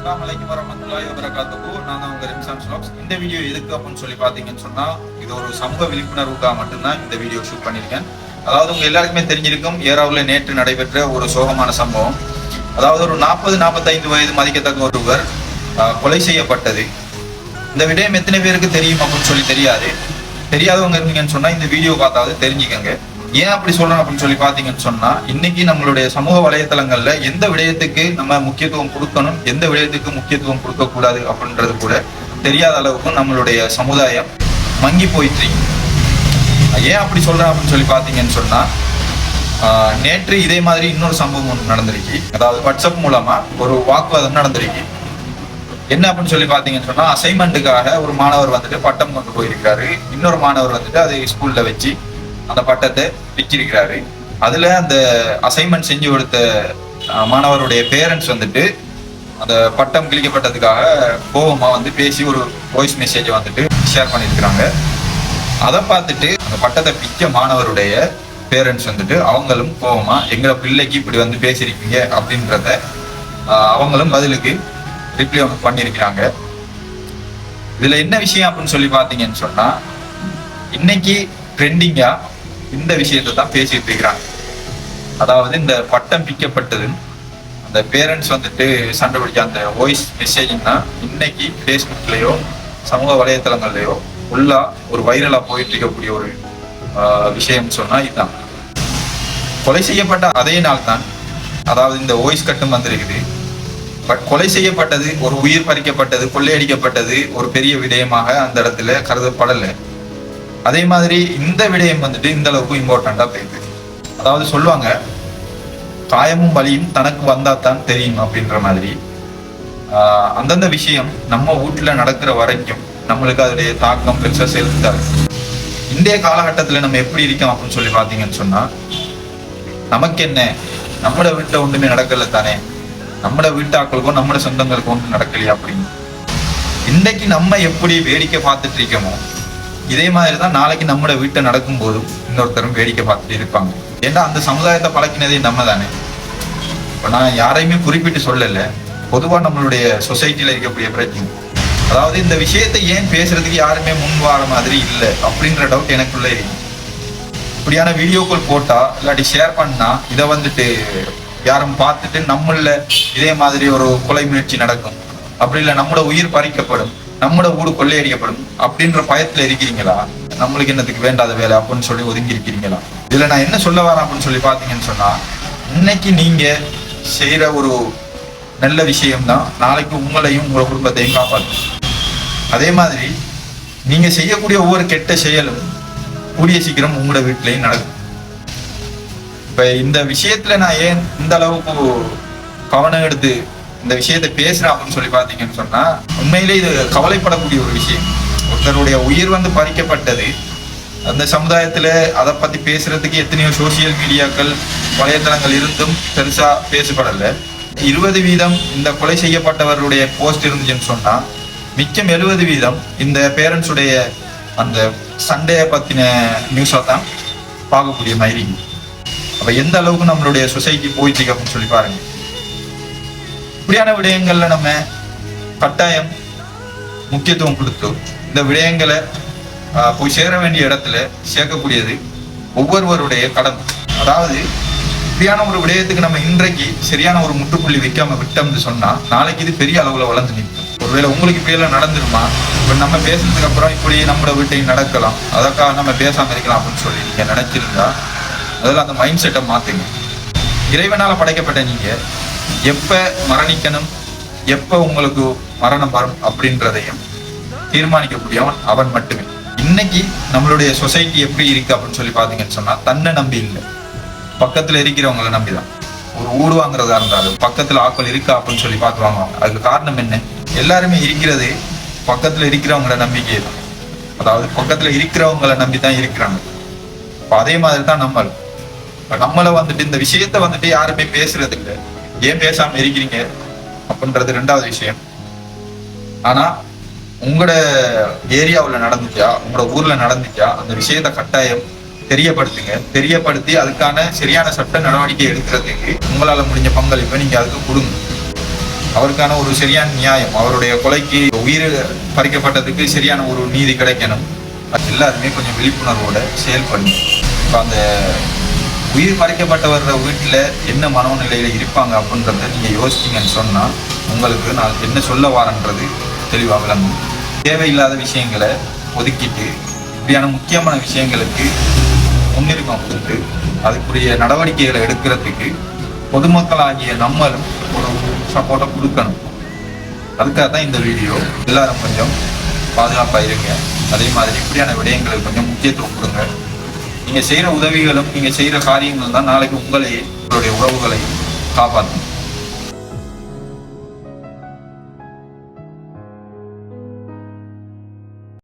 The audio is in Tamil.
அஸ்ஸலாமு அலைக்கும் வரமத்துல்லாஹி வபரகாத்துஹு நான் தான் உங்க ரிம்சான் ஸ்லாக்ஸ் இந்த வீடியோ எதுக்கு அப்படின்னு சொல்லி பாத்தீங்கன்னு சொன்னா இது ஒரு சமூக விழிப்புணர்வுக்காக மட்டும்தான் இந்த வீடியோ ஷூட் பண்ணியிருக்கேன். அதாவது உங்க எல்லாருக்குமே தெரிஞ்சிருக்கும் ஏராவில் நேற்று நடைபெற்ற ஒரு சோகமான சம்பவம். அதாவது ஒரு நாற்பது நாற்பத்தைந்து வயது மதிக்கத்தக்க ஒருவர் கொலை செய்யப்பட்டது. இந்த விடயம் எத்தனை பேருக்கு தெரியும் அப்படின்னு சொல்லி தெரியாது. தெரியாதவங்க இருந்தீங்கன்னு சொன்னா இந்த வீடியோ பார்த்தாவது தெரிஞ்சுக்கங்க. ஏன் அப்படி சொல்றோம் அப்படின்னு சொல்லி பாத்தீங்கன்னு சொன்னா இன்னைக்கு நம்மளுடைய சமூக வலைதளங்கள்ல எந்த விடயத்துக்கு நம்ம முக்கியத்துவம் கொடுக்கணும் எந்த விடயத்துக்கு முக்கியத்துவம் கொடுக்க கூடாது அப்படின்றது கூட தெரியாத அளவுக்கு நம்மளுடைய சமுதாயம் மங்கி போயிட்டு ஏன் அப்படி சொல்றேன் அப்படின்னு சொல்லி பாத்தீங்கன்னு சொன்னா நேற்று இதே மாதிரி இன்னொரு சம்பவம் ஒன்று நடந்திருக்கு. அதாவது வாட்ஸ்அப் மூலமா ஒரு வாக்குவாதம் நடந்திருக்கு. என்ன அப்படின்னு சொல்லி பாத்தீங்கன்னு சொன்னா அசைன்மெண்ட்டுக்காக ஒரு மாணவர் வந்துட்டு பட்டம் கொண்டு போயிருக்காரு. இன்னொரு மாணவர் வந்துட்டு அதை ஸ்கூல்ல வச்சு அந்த பட்டத்தை பிச்சிருக்கிறாரு அதுல அந்த அசைன்மெண்ட் செஞ்சு கொடுத்த மாணவருடைய பேரண்ட்ஸ் வந்துட்டு அந்த பட்டம் கிழிக்கப்பட்டதுக்காக கோபமா வந்து பேசி ஒரு வாய்ஸ் மெசேஜ் வந்துட்டு ஷேர் பண்ணியிருக்கிறாங்க. அதை பார்த்துட்டு அந்த பட்டத்தை பிச்ச மாணவருடைய பேரண்ட்ஸ் வந்துட்டு அவங்களும் கோபமா எங்க பிள்ளைக்கு இப்படி வந்து பேசியிருக்கீங்க அப்படின்றத அவங்களும் பதிலுக்கு ரிப்ளை பண்ணியிருக்கிறாங்க. இதுல என்ன விஷயம் அப்படின்னு சொல்லி பார்த்தீங்கன்னு சொன்னா இன்னைக்கு ட்ரெண்டிங்கா இந்த விஷயத்தை தான் பேசிட்டு இருக்கிறாங்க. அதாவது இந்த பட்டம் பிக்கப்பட்டது அந்த பேரண்ட்ஸ் வந்துட்டு சண்டை பிடிச்ச அந்த வாய்ஸ் மெசேஜ்னா இன்னைக்கு ஃபேஸ்புக்லேயோ சமூக வலைத்தளங்கள்லயோ ஃபுல்லா ஒரு வைரலா போயிட்டு இருக்கக்கூடிய ஒரு விஷயம் சொன்னா இதுதான். கொலை செய்யப்பட்ட அதே நாள் தான் அதாவது இந்த வாய்ஸ் கட்டும் வந்திருக்குது. பட் கொலை செய்யப்பட்டது ஒரு உயிர் பறிக்கப்பட்டது கொள்ளையடிக்கப்பட்டது ஒரு பெரிய விடயமாக அந்த இடத்துல கருதப்படலை. அதே மாதிரி இந்த விடயம் வந்துட்டு இந்த அளவுக்கு இம்பார்ட்டண்டா போயிருக்கு. அதாவது சொல்லுவாங்க காயமும் வலியும் தனக்கு வந்தா தான் தெரியும் அப்படின்ற மாதிரி. அந்தந்த விஷயம் நம்ம வீட்டுல நடக்கிற வரைக்கும் நம்மளுக்கு அதோடைய தாக்கம் பெருசா செலுத்தாது. இன்றைய காலகட்டத்துல நம்ம எப்படி இருக்கோம் அப்படின்னு சொல்லி பாத்தீங்கன்னு சொன்னா நமக்கு என்ன? நம்மட வீட்டுல ஒன்றுமே நடக்கல தானே? நம்மட வீட்டாக்களுக்கும் நம்மட சொந்தங்களுக்கும் ஒன்றும் நடக்கலையா அப்படின்னு? இன்னைக்கு நம்ம எப்படி வேடிக்கை பார்த்துட்டு இருக்கோமோ இதே மாதிரி தான் நாளைக்கு நம்மளோட வீட்டை நடக்கும் போதும் இன்னொருத்தரும் வேடிக்கை பார்த்துட்டு இருப்பாங்க. ஏன்னா அந்த சமுதாயத்தை பழக்கினதே நம்ம தானே இப்போ நான் யாரையுமே குறிப்பிட்டு சொல்லலை. பொதுவா நம்மளுடைய சொசைட்டியில் இருக்கக்கூடிய பிரச்சனை அதாவது இந்த விஷயத்தை ஏன் பேசுறதுக்கு யாருமே முன் வார மாதிரி இல்லை அப்படின்ற டவுட் எனக்குள்ள இருக்கு. இப்படியான வீடியோக்கள் போட்டா இல்லாட்டி ஷேர் பண்ணா இதை வந்துட்டு யாரும் பார்த்துட்டு நம்மள இதே மாதிரி ஒரு கொலை முயற்சி நடக்கும். அப்படி இல்லை நம்மளோட உயிர் பறிக்கப்படும். நம்மளோட ஊடு கொள்ளையடிக்கப்படும். அப்படின்ற பயத்துல இருக்கிறீங்களா நம்மளுக்கு என்னத்துக்கு வேண்டாத வேலை அப்படின்னு சொல்லி ஒதுங்கி இருக்கிறீங்களா இதுல நான் என்ன சொல்ல வரேன் அப்படின்னு சொல்லி பாத்தீங்கன்னு சொன்னா இன்னைக்கு நீங்க செய்யற ஒரு நல்ல விஷயம்தான் நாளைக்கு உங்களையும் உங்க குடும்பத்தையும் காப்பாற்றும் அதே மாதிரி நீங்க செய்யக்கூடிய ஒவ்வொரு கெட்ட செயலும் கூடிய சீக்கிரம் உங்களோட வீட்லயும் நடக்கும். இப்ப இந்த விஷயத்துல நான் ஏன் இந்த அளவுக்கு கவனம் எடுத்து இந்த விஷயத்தை பேசுறேன் அப்படின்னு சொல்லி பாத்தீங்கன்னு சொன்னா உண்மையிலே இது கவலைப்படக்கூடிய ஒரு விஷயம். ஒருத்தருடைய உயிர் வந்து பறிக்கப்பட்டது. அந்த சமுதாயத்துல அதை பத்தி பேசுறதுக்கு எத்தனையோ சோசியல் மீடியாக்கள் வலைத்தளங்கள் இருந்தும் பெருசா பேசப்படல. இருபது வீதம் இந்த கொலை செய்யப்பட்டவருடைய போஸ்ட் இருந்துச்சுன்னு சொன்னா மிச்சம் எழுபது வீதம் இந்த பேரண்ட்ஸுடைய அந்த சண்டையை பத்தின நியூஸா தான் பார்க்கக்கூடிய மாதிரி. அப்ப எந்த அளவுக்கு நம்மளுடைய சொசைட்டி போயிட்டு அப்படின்னு சொல்லி பாருங்க. இப்படியான விடயங்கள்ல நம்ம கட்டாயம் முக்கியத்துவம் கொடுத்து இந்த விடயங்களை போய் சேர வேண்டிய இடத்துல சேர்க்கக்கூடியது ஒவ்வொருவருடைய கடமை அதாவது இப்படியான ஒரு விடயத்துக்கு நம்ம இன்றைக்கு சரியான ஒரு முற்றுப்புள்ளி வைக்காம விட்டோம்னு சொன்னா நாளைக்கு இது பெரிய அளவுல வளர்ந்து நிற்கும். ஒருவேளை உங்களுக்கு இப்படி எல்லாம் நடந்துருமா? இப்ப நம்ம பேசுனதுக்கு அப்புறம் இப்படி நம்மளோட வீட்டையும் நடக்கலாம். அதற்காக நம்ம பேசாம இருக்கலாம் அப்படின்னு சொல்லி நீங்க நினைச்சிருந்தா அதில் அந்த மைண்ட் செட்டை மாத்துங்க. இறைவனால படைக்கப்பட்ட நீங்க எப்ப மரணிக்கணும்? எப்ப உங்களுக்கு மரணம் வரும் அப்படின்றதையும் தீர்மானிக்கக்கூடியவன் அவன் மட்டுமே. இன்னைக்கு நம்மளுடைய சொசைட்டி எப்படி இருக்கு அப்படின்னு சொல்லி பாத்தீங்கன்னு சொன்னா தன்னை நம்பி இல்லை. பக்கத்துல இருக்கிறவங்களை நம்பிதான். ஒரு ஊடு வாங்குறதா இருந்தாலும் பக்கத்துல ஆக்கள் இருக்கா அப்படின்னு சொல்லி பார்த்து வாங்குவாங்க. அதுக்கு காரணம் என்ன? எல்லாருமே இருக்கிறது பக்கத்துல இருக்கிறவங்கள நம்பிக்கை தான் அதாவது பக்கத்துல இருக்கிறவங்கள நம்பி தான் இருக்கிறாங்க அதே மாதிரி தான் நம்ம நம்மளை வந்துட்டு இந்த விஷயத்த வந்துட்டு யாருமே பேசுறது இல்லை ஏன் பேசாம இருக்கிறீங்க அப்படின்றது ரெண்டாவது விஷயம். ஆனா உங்களோட ஏரியாவில் நடந்துச்சா உங்களோட ஊர்ல நடந்துச்சா அந்த விஷயத்த கட்டாயம் தெரியப்படுத்துங்க. தெரியப்படுத்தி அதுக்கான சரியான சட்ட நடவடிக்கை எடுக்கிறதுக்கு உங்களால் முடிஞ்ச பங்களிப்பை நீங்க அதுக்கு கொடுங்க. அவருக்கான ஒரு சரியான நியாயம் அவருடைய கொலைக்கு உயிர் பறிக்கப்பட்டதுக்கு சரியான ஒரு நீதி கிடைக்கணும். அது எல்லாருமே கொஞ்சம் விழிப்புணர்வோட செயல்படணும் இப்போ அந்த உயிர் பறிக்கப்பட்டவர் வீட்டில் என்ன மனோநிலையில் இருப்பாங்க அப்படின்றத நீங்கள் யோசிச்சிங்கன்னு சொன்னால் உங்களுக்கு நான் என்ன சொல்ல வாரன்றது தெளிவாக விளங்கும். தேவையில்லாத விஷயங்களை ஒதுக்கிட்டு இப்படியான முக்கியமான விஷயங்களுக்கு முன்னுரிமை கொடுத்து அதுக்குரிய நடவடிக்கைகளை எடுக்கிறதுக்கு பொதுமக்களாகிய நம்மளும் ஒரு சப்போர்ட்டை கொடுக்கணும். அதுக்காக தான் இந்த வீடியோ. எல்லாரும் கொஞ்சம் பாதுகாப்பாக இருங்க. அதே மாதிரி இப்படியான விடயங்களுக்கு கொஞ்சம் முக்கியத்துவம் கொடுங்க. நீங்கள் செய்கிற உதவிகளும் நீங்கள் செய்கிற காரியங்கள் தான் நாளைக்கு உங்களையே உங்களுடைய உறவுகளையும் காப்பாற்றும்